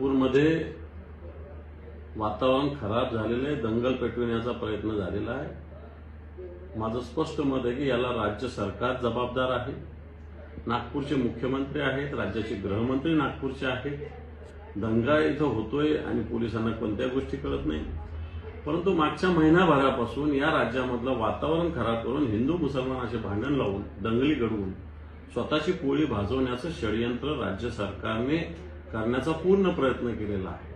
नागपूरमध्ये वातावरण खराब झालेलं आहे दंगल पेटविण्याचा प्रयत्न झालेला आहे. माझं स्पष्ट मत आहे की याला राज्य सरकार जबाबदार आहे. नागपूरचे मुख्यमंत्री आहेत राज्याचे गृहमंत्री नागपूरचे आहेत. दंगा इथं होतोय आणि पोलिसांना कोणत्या गोष्टी कळत नाही. परंतु मागच्या महिनाभरापासून या राज्यामधलं वातावरण खराब करून हिंदू मुसलमानाचे भांडण लावून दंगली घडवून स्वतःची पोळी भाजवण्याचं षडयंत्र राज्य सरकारने करण्याचा पूर्ण प्रयत्न केलेला आहे.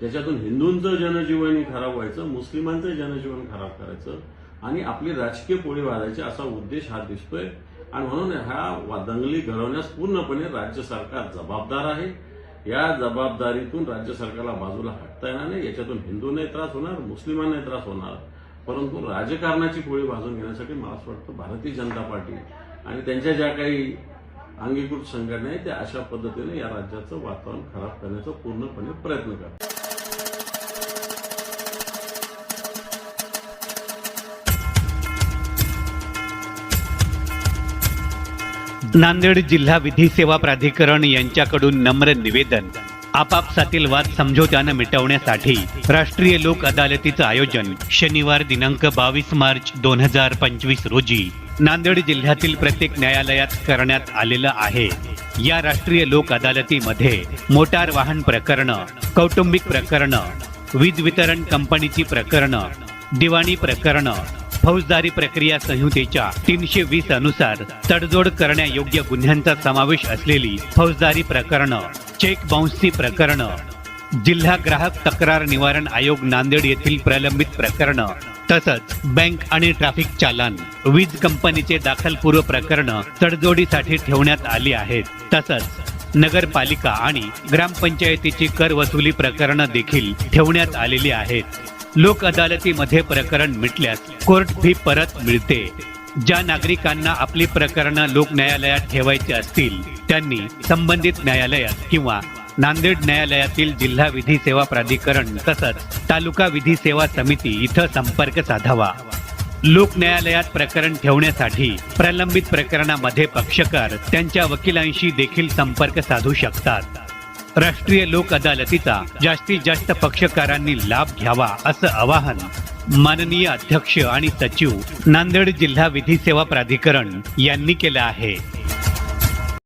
त्याच्यातून हिंदूंचं जनजीवनही खराब व्हायचं मुस्लिमांचं जनजीवन खराब करायचं आणि आपली राजकीय पोळी वाजायची असा उद्देश हा दिसतोय. आणि म्हणून ह्या वा- दंगली घडवण्यास पूर्णपणे राज्य सरकार जबाबदार आहे. या जबाबदारीतून राज्य सरकारला बाजूला हटता येणार नाही. याच्यातून हिंदूंनाही त्रास होणार मुस्लिमांनाही त्रास होणार. परंतु राजकारणाची पोळी भाजून घेण्यासाठी मला असं वाटतं भारतीय जनता पार्टी आणि त्यांच्या ज्या काही अंगीकृत संघटना आहे त्या अशा पद्धतीने या राज्याचं वातावरण खराब करण्याचा पूर्णपणे प्रयत्न करतात. नांदेड जिल्हा विधी सेवा प्राधिकरण यांच्याकडून नम्र निवेदन. आपापसातील वाद समझोत्यानं मिटवण्यासाठी राष्ट्रीय लोक अदालतीचं आयोजन शनिवार दिनांक बावीस मार्च दोन हजार पंचवीस रोजी. नांदेड जिल्ह्यातील प्रत्येक न्यायालयात करण्यात आलेलं आहे. या राष्ट्रीय लोक अदालतीमध्ये मोटार वाहन प्रकरणं कौटुंबिक प्रकरणं वीज वितरण कंपनीची प्रकरणं दिवाणी प्रकरणं फौजदारी प्रक्रिया संहितेच्या तीनशे वीस अनुसार तडजोड करण्यायोग्य गुन्ह्यांचा समावेश असलेली फौजदारी प्रकरणं चेक बाउन्सची प्रकरणं जिल्हा ग्राहक तक्रार निवारण आयोग नांदेड येथील प्रलंबित प्रकरणं तसंच बँक आणि ट्रॅफिक चालन वीज कंपनीचे दाखलपूर्व प्रकरणं तडजोडीसाठी ठेवण्यात आली आहेत. तसंच नगरपालिका आणि ग्रामपंचायतीची कर वसुली प्रकरणं देखील ठेवण्यात आलेली आहेत. लोक अदालतीमध्ये प्रकरण मिटल्यास कोर्ट फी परत मिळते. ज्या नागरिकांना आपली प्रकरणं लोक न्यायालयात ठेवायची असतील त्यांनी संबंधित न्यायालयात किंवा नांदेड न्यायालयातील जिल्हा विधी सेवा प्राधिकरण तसंच तालुका विधी सेवा समिती इथं संपर्क साधावा. लोक न्यायालयात प्रकरण ठेवण्यासाठी प्रलंबित प्रकरणामध्ये पक्षकार त्यांच्या वकिलांशी देखील संपर्क साधू शकतात. राष्ट्रीय लोक अदालतीचा जास्तीत जास्त पक्षकारांनी लाभ घ्यावा असं आवाहन माननीय अध्यक्ष आणि सचिव नांदेड जिल्हा विधी सेवा प्राधिकरण यांनी केलं आहे.